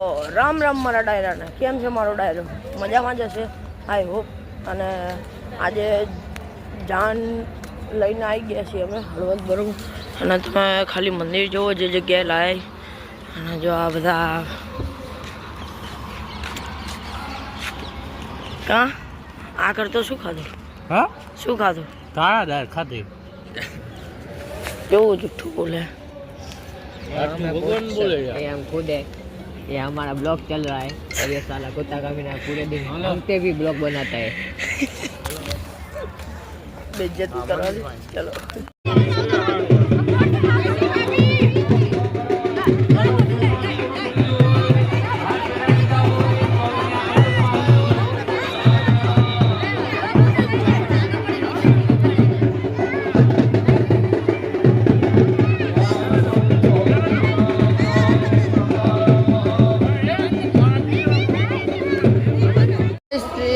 રામ રામ મારા ડાયરાને કેમ છે મારો ડાયરો? મજામાં જશે આઈ હોપ અને આજે જાન લઈને આવી ગયા છીએ અમે હળવદ બરોબર. અને તમે ખાલી મંદિર જુઓ જે જગ્યાએ લાય. અને જો આ બધા કા? આ કરતો શું ખાધું? હા? શું ખાધું? તારા દાળ ખાધી. કેવું જુઠ્ઠું બોલે? ભગવાન બોલે એમ ખુદે ये हमारा ब्लॉग चल रहा है और ये साला कुत्ता का बिना पूरे दिन हमते भी ब्लॉग बनाता है चलो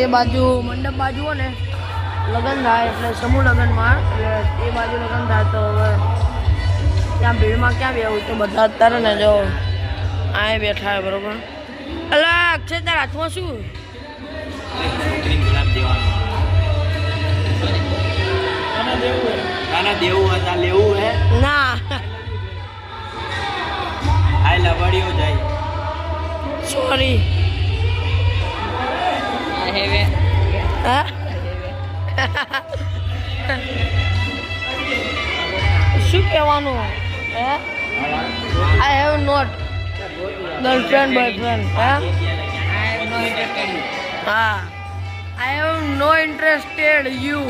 એ બાજુ મંડપ બાજુ હોય ને લગ્ન થાય એટલે સમૂહ લગ્નમાં એટલે એ બાજુ લગ્ન થાય તો હવે ત્યાં ભીડમાં ક્યાં બેવું તો બધા અત્યારે ને જો આ બેઠા બરોબર? અલ અક્ષય તારા હાથમાં શું? ના શું કહેવાનું? હે? I have not girlfriend boyfriend હે? હા. I have no interested you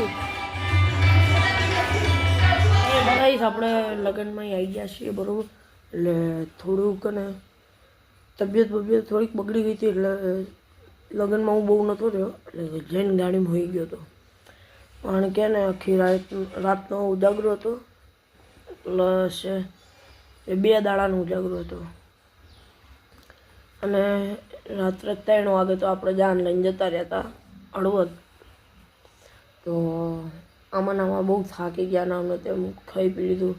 guys આપણે લગ્નમાં આવી ગયા છીએ, બરાબર? એટલે થોડુંક ને તબિયત બબિયત થોડીક બગડી ગઈ હતી, એટલે લગ્નમાં હું બહુ નહોતો રહ્યો એટલે જૈન ગાડીમાં હોઈ ગયો હતો. પણ કે ને, આખી રાત, રાતનો ઉજાગરો હતો. પ્લસ એ બે દાડાનો ઉજાગરો હતો. અને રાત્રે ત્રણ વાગે તો આપણે જાન લઈને જતા રહ્યા હતા, હળવદ. તો આમાં આમાં બહુ થાકી ગયા ને અમને તેમ ખાઈ પી લીધું.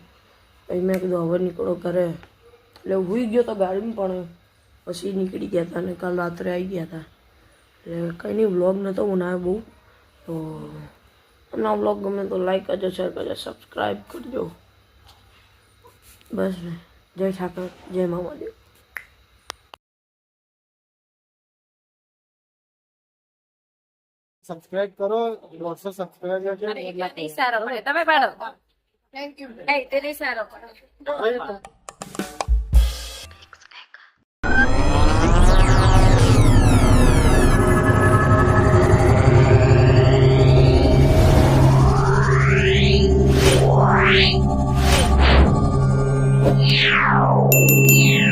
પછી મેં કીધું, હવે નીકળો ઘરે. એટલે હુઈ ગયો તો ગાડીમાં પણ, પછી નીકળી ગયા હતા અને કાલ રાત્રે આવી ગયા હતા. કંઈ નહીં વ્લોગ નહોતો બનાવ્યો બહુ તો તમને આ વ્લોગ ગમે તો લાઈક કરજો શેર કરજો સબસ્ક્રાઈબ કરજો બસ જય ઠાકર જય મામાદેવ સબસ્ક્રાઇબ કરો દોઢસો સબસ્ક્રાઇબ છે સારો પડે તમે પાડો થેન્ક યુ એ તે નહીં સારો Yeah.